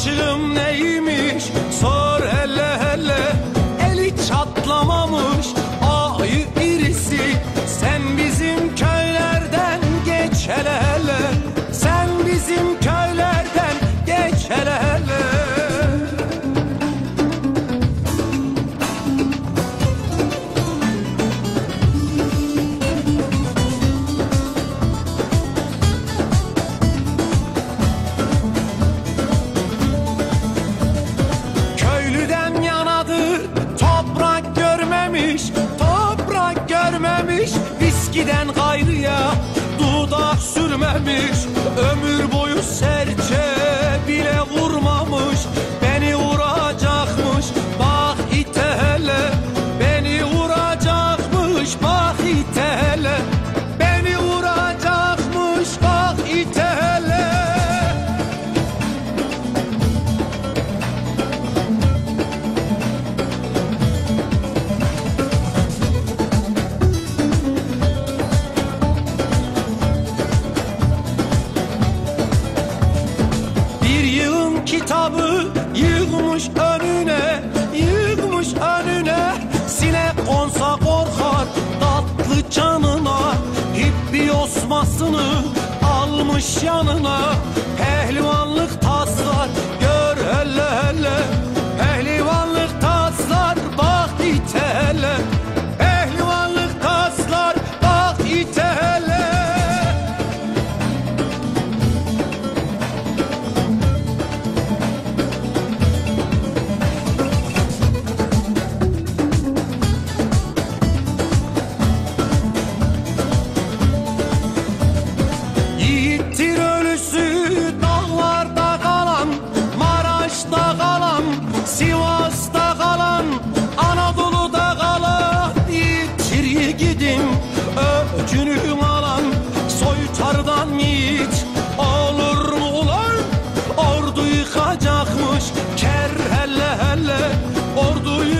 Saçım ne eskiden gayrıya dudak sürmemiş Ömür boyu serçe bile vurmamış. anasını almış yanına pehlivanlık gücünü alan soytardan yiğit olur mu ulan? Ordu yıkacakmış ker helle helle orduyu